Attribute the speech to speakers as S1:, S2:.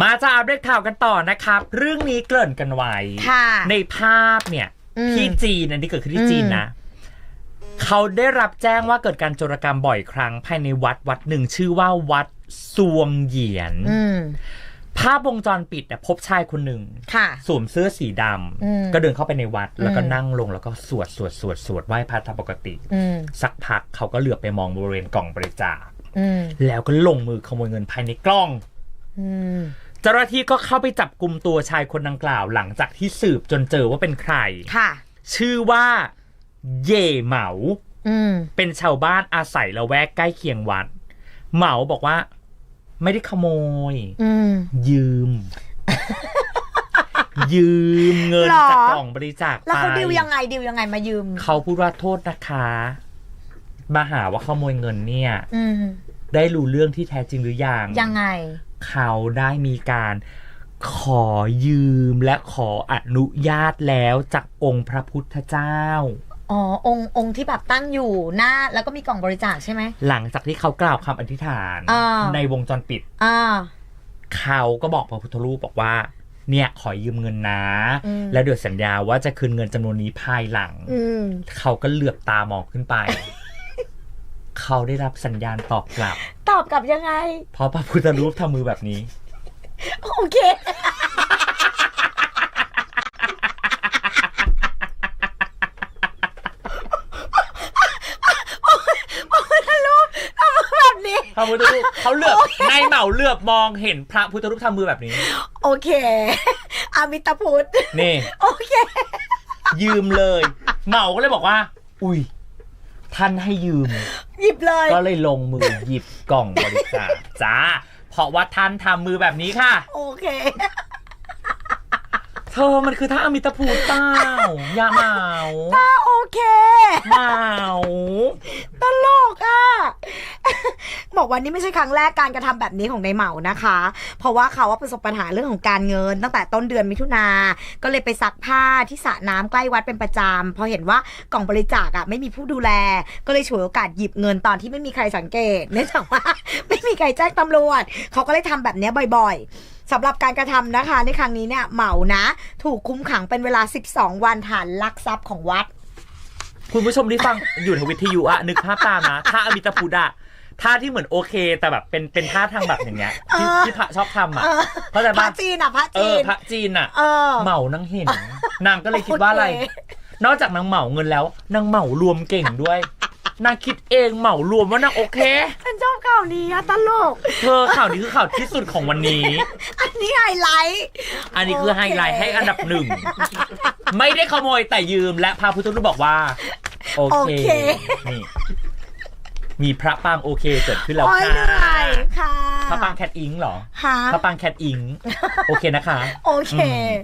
S1: มาจะอัปเดตข่าวกันต่อนะครับ เรื่องนี้เกริ่นกันไว้
S2: ค่ะ
S1: ในภาพเนี่ย
S2: อืม
S1: ที่จีนอันนี้เกิดขึ้นที่จีน
S2: อืม
S1: นะ เขาได้รับแจ้งว่าเกิดการโจรกรรมบ่อยครั้ง ภายในวัดวัดหนึ่งชื่อว่าวัดซวงเหยียน
S2: อืม
S1: ภาพวงจรปิดอะพบชายคนหนึ่ง
S2: ค่ะ
S1: สวมเสื้อสีด
S2: อืมำ
S1: ก็เดินเข้าไปในวัด แล้วก็
S2: อืม
S1: นั่งลงแล้วก็สวดสวดสวดสวดไหว้พระตามปกติ
S2: อืม
S1: สักพักเขาก็เหลือบไปมองบริเวณกล่องบริจาค
S2: อืม
S1: แล้วก็ลงมือขโมยเงินภายในกล้อง
S2: อืม
S1: เจ้าหน้าที่ก็เข้าไปจับกลุ่มตัวชายคนดังกล่าว หลังจากที่สืบจนเจอว่าเป็นใคร
S2: ค่ะ
S1: ชื่อว่า เย่เหมา
S2: อืม
S1: เป็นชาวบ้านอาศัยละแวกใกล้เคียงวัด เหมาบอกว่า ไม่ได้ขโมย
S2: อืม
S1: ยืม ยืมเงิน
S2: หรอ
S1: จากกล่องบริจาค
S2: แล้ว
S1: ไป
S2: เขาดิวยังไงดิวยังไงมายืม
S1: เขาพูดว่าโทษนะคะมาหาว่าขโมยเงินเนี่ย
S2: อืม
S1: ได้รู้เรื่องที่แท้จริงหรือยัง
S2: ยังไง
S1: เขาได้มีการขอยืมและขออนุญาตแล้วจากองค์พระพุทธเจ้า
S2: อ๋อ องค์องค์ที่แบบตั้งอยู่หน้า แล้วก็มีกล่องบริจาคใช่ไหม
S1: หลังจากที่เขากล่าวคำอธิษฐาน
S2: อ่า
S1: ในวงจรปิด
S2: อ่า
S1: เขาก็บอกพระพุทธรูปบอกว่า เนี่ยขอยืมเงินนะ
S2: อืม
S1: แล้วเดี๋ยวสัญญาว่าจะคืนเงินจำนวนนี้ภายหลัง
S2: อืม
S1: เขาก็เหลือบตามองขึ้นไป เขาได้รับสัญญาณตอบกลับ
S2: ต อบกลับยังไง
S1: เพราะพระพุทธรูปทำมือแบบนี้
S2: โอเคโอ้ยทะลุทำแบบนี้
S1: พระพุทธรูปเขาเหลือบนายเหมาเหลือบมองเห็นพระพุทธรูปทำมือแบบนี้
S2: โอเค อามิตาพุทธ
S1: นี่
S2: โอเค
S1: ยืมเลย เหมาก็เลยบอกว่า อุ้ย ท่านให้ยืม
S2: หยิบเลย
S1: ก็เลยลงมือหยิบกล่องบริจาคจ้า เพราะว่าท่านทำมือแบบนี้ค่ะ
S2: โอเค
S1: เธอมันคือท่าอมิตาภูเต้าอย่าเหมา
S2: โอเค
S1: เหมา
S2: ตลกอะ บอกว่านี่ไม่ใช่ครั้งแรกการกระทำแบบนี้ของในเหมานะคะ เพราะว่าเขาว่าประสบปัญหาเรื่องของการเงิน ตั้งแต่ต้นเดือนมิถุนา ก็เลยไปซักผ้าที่สระน้ำใกล้วัดเป็นประจำพอเห็นว่ากล่องบริจาคอะไม่มีผู้ดูแล ก็เลยฉวยโอกาสหยิบเงินตอนที่ไม่มีใครสังเกตเนื่องจากว่าไม่มีใครแจ้งตำรวจ เขาก็เลยทำแบบนี้บ่อยๆสำหรับการกระทำนะคะ ในครั้งนี้เนี่ยเหมานะ ถูกคุมขังเป็นเวลา 12 วันฐานลักทรัพย์ของวัด
S1: คุณผู้ชมที่ฟังอยู่ทางวิทยุอะนึกภาพตามนะท่าอมิตาภูดะ ท่าที่เหมือนโอเค แต่แบบเป็นเป็นท่าทางแบบอย่างเงี้ยที่
S2: เออ
S1: ที่พระชอบทำอะ
S2: เออ
S1: เข้าใจ
S2: พระ
S1: ปะ
S2: จีนอะพระ
S1: เอ
S2: จี
S1: อน พระจีนอะ
S2: เออ
S1: เหมานั่งเห็นนางก็เลยคิดว่าอะไร
S2: โอเค
S1: นอกจากนางเหมาเงินแล้วนางเหมารวมเก่งด้วย นางคิดเองเหมารวมว่านางโอเค
S2: ฉันชอบข่าวนี้อะตลก
S1: เธอข่าวนี้คือข่าวที่สุดของวันนี้
S2: อันนี้ไฮไลท์
S1: อันนี้คือไฮไลท์ให้อันดับหนึ่ง ไม่ได้ขโมยแต่ยืมและพระพุทธรูปบอกว่า โอ
S2: โอ
S1: เค
S2: เค
S1: นี่ มีพระปางโอเคเกิดขึ้นแล้ว
S2: โอ้ย
S1: ค่ะ
S2: เหนื่อยค่ะ
S1: พระปางแคทอิงเหรอ
S2: ค่ะ
S1: พระปางแคทอิงโอเคนะคะ
S2: โอเค
S1: อืม